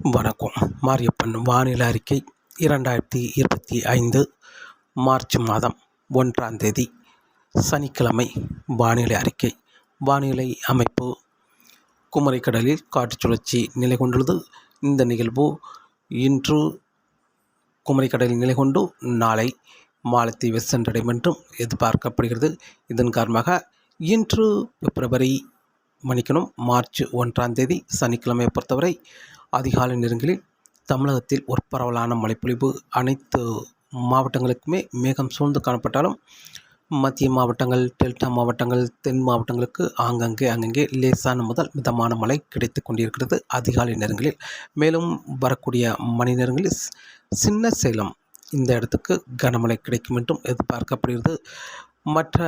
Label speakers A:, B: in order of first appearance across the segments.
A: வணக்கம். மாரியப்பன் வானிலை அறிக்கை இரண்டாயிரத்தி இருபத்தி ஐந்து மார்ச் மாதம் ஒன்றாம் தேதி. சனிக்கிழமை வானிலை அறிக்கை. வானிலை அமைப்பு குமரிக்கடலில் காற்று சுழற்சி நிலை கொண்டுள்ளது. இந்த நிகழ்வு இன்று குமரிக்கடலில் நிலை கொண்டு நாளை மாலத்தீவை சென்றடையும் என்றும் எதிர்பார்க்கப்படுகிறது. இதன் காரணமாக இன்று பிப்ரவரி மணிக்கணும் மார்ச் ஒன்றாம் தேதி சனிக்கிழமையை பொறுத்தவரை அதிகாலை நேரங்களில் தமிழகத்தில் ஒரு பரவலான மழைப்பொழிவு அனைத்து மாவட்டங்களுக்குமே மேகம் சூழ்ந்து காணப்பட்டாலும் மத்திய மாவட்டங்கள் டெல்டா மாவட்டங்கள் தென் மாவட்டங்களுக்கு ஆங்கங்கே அங்கங்கே லேசான முதல் மிதமான மழை கிடைத்து கொண்டிருக்கிறது அதிகாலை நேரங்களில். மேலும் வரக்கூடிய மணி நேரங்களில் சின்ன சேலம் இந்த இடத்துக்கு கனமழை கிடைக்கும் என்றும் எதிர்பார்க்கப்படுகிறது. மற்ற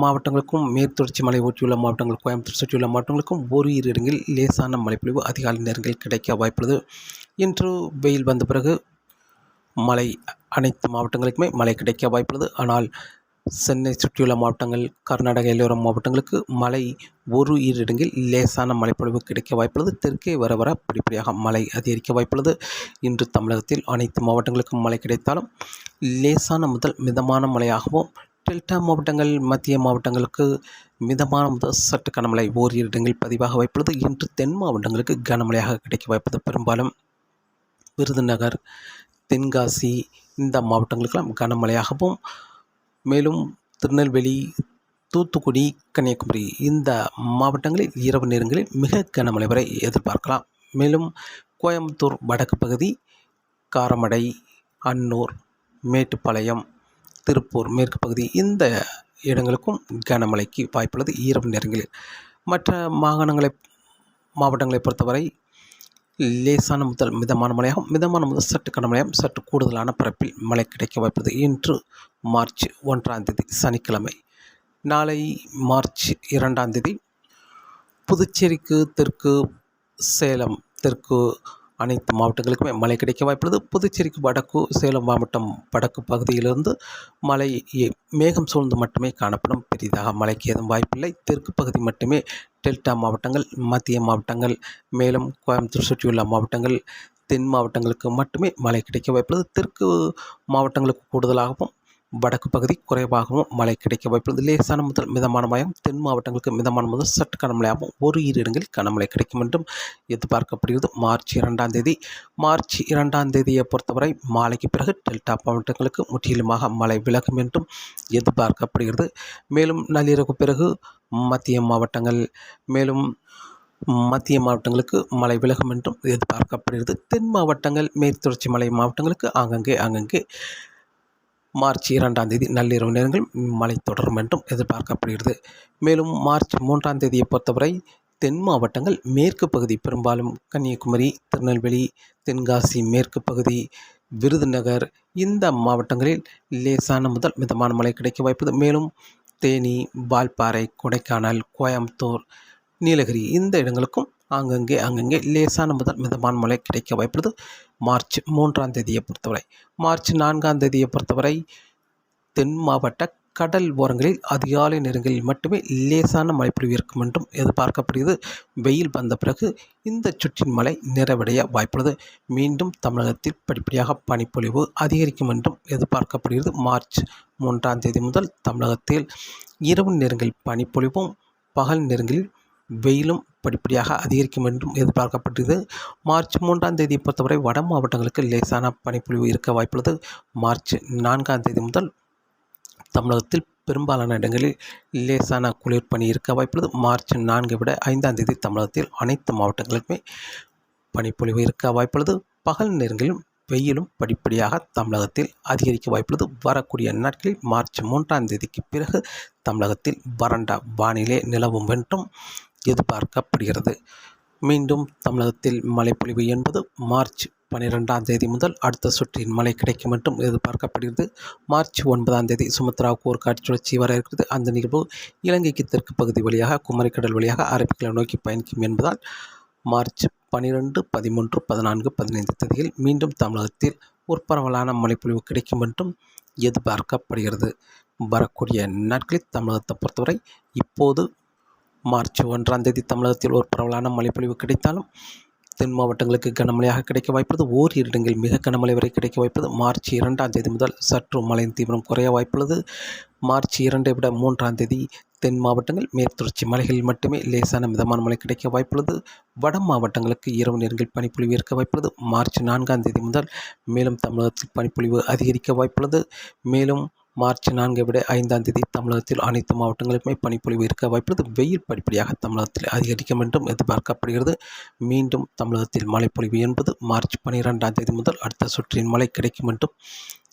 A: மாவட்டங்களுக்கும் மேற்தொடர்ச்சி மலை ஒட்டியுள்ள மாவட்டங்கள் கோயம்புத்தூர் சுற்றியுள்ள மாவட்டங்களுக்கும் ஒரு இரு இடங்களில் லேசான மழைப்பொழிவு அதிகாலை நேரங்களில் கிடைக்க வாய்ப்புள்ளது. இன்று வெயில் வந்த பிறகு மழை அனைத்து மாவட்டங்களுக்குமே மழை கிடைக்க வாய்ப்புள்ளது. ஆனால் சென்னை சுற்றியுள்ள மாவட்டங்கள் கர்நாடக எல்லோர மாவட்டங்களுக்கு மழை ஒரு இரு இடங்களில் லேசான மழைப்பொழிவு கிடைக்க வாய்ப்புள்ளது. தெற்கே வர வர படிப்படியாக மழை அதிகரிக்க வாய்ப்புள்ளது. இன்று தமிழகத்தில் அனைத்து மாவட்டங்களுக்கும் மழை கிடைத்தாலும் லேசான முதல் மிதமான மழையாகவும் டெல்டா மாவட்டங்கள் மத்திய மாவட்டங்களுக்கு மிதமான முதல் சற்று கனமழை ஓரிரு இடங்களில் பதிவாக வாய்ப்புள்ளது. இன்று தென் மாவட்டங்களுக்கு கனமழையாக கிடைக்க வாய்ப்பது பெரும்பாலும் விருதுநகர் தென்காசி இந்த மாவட்டங்களுக்கெல்லாம் கனமழையாகவும் மேலும் திருநெல்வேலி தூத்துக்குடி கன்னியாகுமரி இந்த மாவட்டங்களில் இரவு நேரங்களில் மிக கனமழை வரை எதிர்பார்க்கலாம். மேலும் கோயம்புத்தூர் வடக்கு பகுதி காரமடை அன்னூர் மேட்டுப்பாளையம் திருப்பூர் மேற்கு பகுதி இந்த இடங்களுக்கும் கனமழைக்கு வாய்ப்புள்ளது. ஈரம் நேரங்களில் மற்ற மாகாணங்களை மாவட்டங்களை பொறுத்தவரை லேசான முதல் மிதமான மழையாகும். மிதமான முதல் சற்று கனமழையாகும். சற்று கூடுதலான பரப்பில் மழை கிடைக்க வாய்ப்புள்ளது. இன்று மார்ச் ஒன்றாம் தேதி சனிக்கிழமை. நாளை மார்ச் இரண்டாம் தேதி புதுச்சேரிக்கு தெற்கு சேலம் தெற்கு அனைத்து மாவட்டங்களுக்குமே மழை கிடைக்க வாய்ப்புள்ளது. புதுச்சேரிக்கு வடக்கு சேலம் மாவட்டம் வடக்கு பகுதியிலிருந்து மழை மேகம் சூழ்ந்து மட்டுமே காணப்படும். பெரிதாக மழைக்கு எதுவும் வாய்ப்பில்லை. தெற்கு பகுதி மட்டுமே டெல்டா மாவட்டங்கள் மத்திய மாவட்டங்கள் மேலும் கோயம்புத்தூர் சுற்றியுள்ள மாவட்டங்கள் தென் மாவட்டங்களுக்கு மட்டுமே மழை கிடைக்க வாய்ப்புள்ளது. தெற்கு மாவட்டங்களுக்கு கூடுதலாகவும் வடக்கு பகுதி குறைவாகவும் மழை கிடைக்க வாய்ப்புள்ளது லேசான முதல் மிதமான மழையும் தென் மாவட்டங்களுக்கு மிதமான முதல் சற்று கனமழையாகவும் ஒரு இரு இடங்களில் கனமழை கிடைக்கும் என்றும் எதிர்பார்க்கப்படுகிறது. மார்ச் இரண்டாம் தேதி மார்ச் இரண்டாம் தேதியை பொறுத்தவரை மாலைக்கு பிறகு டெல்டா மாவட்டங்களுக்கு முற்றிலுமாக மழை விலகும் என்றும் எதிர்பார்க்கப்படுகிறது. மேலும் நள்ளிரவுக்கு பிறகு மத்திய மாவட்டங்கள் மேலும் மத்திய மாவட்டங்களுக்கு மழை விலகும் என்றும் எதிர்பார்க்கப்படுகிறது. தென் மாவட்டங்கள் மேற்தொடர்ச்சி மலை மாவட்டங்களுக்கு ஆங்கங்கே ஆங்கங்கே மார்ச் இரண்டாம் தேதி நள்ளிரவு நேரங்களில் மழை தொடரும் என்றும் எதிர்பார்க்கப்படுகிறது. மேலும் மார்ச் மூன்றாம் தேதியை பொறுத்தவரை தென் மாவட்டங்கள் மேற்கு பகுதி பெரும்பாலும் கன்னியாகுமரி திருநெல்வேலி தென்காசி மேற்கு பகுதி விருதுநகர் இந்த மாவட்டங்களில் லேசான முதல் மிதமான மழை கிடைக்க வாய்ப்புது மேலும் தேனி வால்பாறை கொடைக்கானல் கோயம்புத்தூர் நீலகிரி இந்த இடங்களுக்கும் ஆங்கங்கே அங்கங்கே லேசான முதல் மிதமான மழை கிடைக்க வாய்ப்புள்ளது. மார்ச் மூன்றாம் தேதியை பொறுத்தவரை மார்ச் நான்காம் தேதியை பொறுத்தவரை தென் மாவட்ட கடல் ஓரங்களில் அதிகாலை நேரங்களில் மட்டுமே லேசான மழைப்பொழிவு இருக்கும் என்றும் எதிர்பார்க்கப்படுகிறது. வெயில் வந்த பிறகு இந்த சுற்றின் மழை நிறைவடைய வாய்ப்புள்ளது. மீண்டும் தமிழகத்தில் படிப்படியாக பனிப்பொழிவு அதிகரிக்கும் என்றும் எதிர்பார்க்கப்படுகிறது. மார்ச் மூன்றாம் தேதி முதல் தமிழகத்தில் இரவு நேரங்களில் பனிப்பொழிவும் பகல் நேரங்களில் வெயிலும் படிப்படியாக அதிகரிக்கும் என்றும் எதிர்பார்க்கப்படுகிறது மார்ச் மூன்றாம் தேதியை பொறுத்தவரை வட மாவட்டங்களுக்கு லேசான பனிப்பொழிவு இருக்க வாய்ப்புள்ளது. மார்ச் நான்காம் தேதி முதல் தமிழகத்தில் பெரும்பாலான இடங்களில் லேசான குளிர் பனி இருக்க வாய்ப்புள்ளது. மார்ச் நான்கை விட ஐந்தாம் தேதி தமிழகத்தில் அனைத்து மாவட்டங்களுக்குமே பனிப்பொழிவு இருக்க வாய்ப்புள்ளது. பகல் நேரங்களிலும் வெயிலும் படிப்படியாக தமிழகத்தில் அதிகரிக்க வாய்ப்புள்ளது. வரக்கூடிய நாட்களில் மார்ச் மூன்றாம் தேதிக்கு பிறகு தமிழகத்தில் வறண்ட வானிலை நிலவும் என்றும் எதிர்பார்க்கப்படுகிறது. மீண்டும் தமிழகத்தில் மழைப்பொழிவு என்பது மார்ச் பன்னிரெண்டாம் தேதி முதல் அடுத்த சுற்றின் மழை கிடைக்கும் என்றும் எதிர்பார்க்கப்படுகிறது. மார்ச் ஒன்பதாம் தேதி சுமத்ராவுக்கு ஒரு காட்சி சுழற்சி வர இருக்கிறது. அந்த நிகழ்வு இலங்கைக்கு தெற்கு பகுதி வழியாக குமரிக்கடல் வழியாக அரபிக்கடல் நோக்கி பயணிக்கும் என்பதால் மார்ச் பனிரெண்டு பதிமூன்று பதினான்கு பதினைந்து தேதியில் மீண்டும் தமிழகத்தில் ஒரு பரவலான மழைப்பொழிவு கிடைக்கும் என்றும் எதிர்பார்க்கப்படுகிறது. வரக்கூடிய நாட்களில் தமிழகத்தை பொறுத்தவரை இப்போது மார்ச் ஒன்றாம் தேதி தமிழகத்தில் ஒரு பரவலான மழைப்பொழிவு கிடைத்தாலும் தென் மாவட்டங்களுக்கு கனமழையாக கிடைக்க வாய்ப்பது ஓரிரு இடங்களில் மிக கனமழை வரை கிடைக்க வாய்ப்பது மார்ச் இரண்டாம் தேதி முதல் சற்று மழையின் தீவிரம் குறைய வாய்ப்புள்ளது. மார்ச் இரண்டை விட மூன்றாம் தேதி தென் மாவட்டங்கள் மேற்தொடர்ச்சி மலைகளில் மட்டுமே லேசான மிதமான மழை கிடைக்க வாய்ப்புள்ளது. வட மாவட்டங்களுக்கு இரவு நேரங்களில் பனிப்பொழிவு இருக்க வாய்ப்புள்ளது. மார்ச் நான்காம் தேதி முதல் மேலும் தமிழகத்தில் பனிப்பொழிவு அதிகரிக்க வாய்ப்புள்ளது. மேலும் மார்ச் நான்கு விட ஐந்தாம் தேதி தமிழகத்தில் அனைத்து மாவட்டங்களுக்குமே பனிப்பொழிவு இருக்க வாய்ப்புள்ளது. வெயில் படிப்படியாக தமிழகத்தில் அதிகரிக்கும் என்றும் எதிர்பார்க்கப்படுகிறது. மீண்டும் தமிழகத்தில் மழைப்பொழிவு என்பது மார்ச் பனிரெண்டாம் தேதி முதல் அடுத்த சுற்றின் மழை கிடைக்கும் என்றும்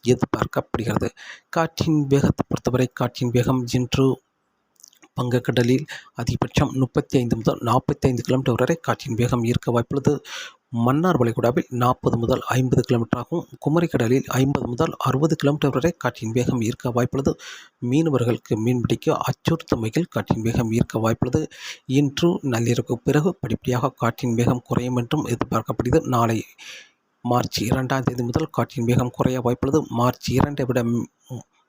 A: எதிர்பார்க்கப்படுகிறது. காற்றின் வேகத்தை பொறுத்தவரை காற்றின் வேகம் இன்று வங்கக்கடலில் அதிகபட்சம் முப்பத்தி ஐந்து முதல் நாற்பத்தி ஐந்து கிலோமீட்டர் வரை காற்றின் வேகம் ஈர்க்க வாய்ப்புள்ளது. மன்னார் வளைகுடாவில் நாற்பது முதல் ஐம்பது கிலோமீட்டராகவும் குமரிக்கடலில் ஐம்பது முதல் அறுபது கிலோமீட்டர் வரை காற்றின் வேகம் ஈர்க்க வாய்ப்புள்ளது. மீனவர்களுக்கு மீன்பிடிக்க அச்சுறுத்தும் வகையில் காற்றின் வேகம் ஈர்க்க வாய்ப்புள்ளது. இன்று நள்ளிரவுக்கு பிறகு படிப்படியாக காற்றின் வேகம் குறையும் என்றும் எதிர்பார்க்கப்படுகிறது. நாளை மார்ச் இரண்டாம் தேதி முதல் காற்றின் வேகம் குறைய வாய்ப்புள்ளது. மார்ச் இரண்டை விட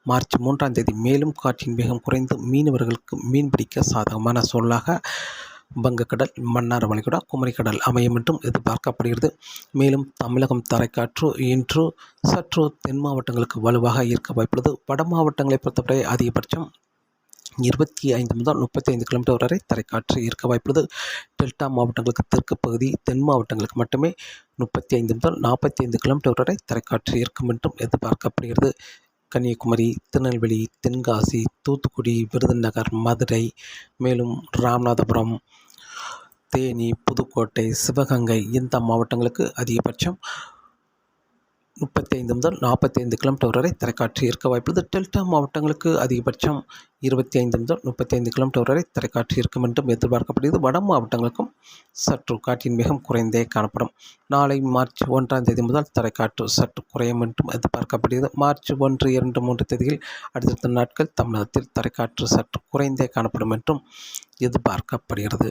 A: மார்ச் மூன்றாம் தேதி மேலும் காற்றின் வேகம் குறைந்து மீனவர்களுக்கு மீன்பிடிக்க சாதகமான சூழலாக வங்கக்கடல் மன்னார் வளைகுடா குமரிக்கடல் அமையும் என்றும் எதிர்பார்க்கப்படுகிறது. மேலும் தமிழகம் தரைக்காற்று இன்று சற்று தென் மாவட்டங்களுக்கு வலுவாக இருக்க வாய்ப்புள்ளது. வட மாவட்டங்களை பொறுத்தவரை அதிகபட்சம் இருபத்தி ஐந்து முதல் முப்பத்தி ஐந்து கிலோமீட்டர் வரை தரைக்காற்று இருக்க வாய்ப்புள்ளது. டெல்டா மாவட்டங்களுக்கு தெற்கு பகுதி தென் மாவட்டங்களுக்கு மட்டுமே முப்பத்தி ஐந்து முதல் நாற்பத்தி ஐந்து கிலோமீட்டர் வரை தரைக்காற்று இருக்கும் என்றும் எதிர்பார்க்கப்படுகிறது. கன்னியாகுமரி திருநெல்வேலி தென்காசி தூத்துக்குடி விருதுநகர் மதுரை மேலும் ராமநாதபுரம் தேனி புதுக்கோட்டை சிவகங்கை இந்த மாவட்டங்களுக்கு அதிகபட்சம் முப்பத்தைந்து முதல் நாற்பத்தைந்து கிலோமீட்டர் வரை தரைக்காற்று இருக்க வாய்ப்புள்ளது டெல்டா மாவட்டங்களுக்கு அதிகபட்சம் இருபத்தி ஐந்து முதல் முப்பத்தைந்து கிலோமீட்டர் வரை தரைக்காற்று இருக்கும் என்றும் எதிர்பார்க்கப்படுகிறது. வட மாவட்டங்களுக்கும் சற்று காற்றின் மிகவும் குறைந்தே காணப்படும். நாளை மார்ச் ஒன்றாம் தேதி முதல் தரைக்காற்று சற்று குறையும் என்றும் எதிர்பார்க்கப்படுகிறது. மார்ச் ஒன்று இரண்டு மூன்று தேதியில் அடுத்தடுத்த நாட்கள் தமிழகத்தில் தரைக்காற்று சற்று குறைந்தே காணப்படும் என்றும் எதிர்பார்க்கப்படுகிறது.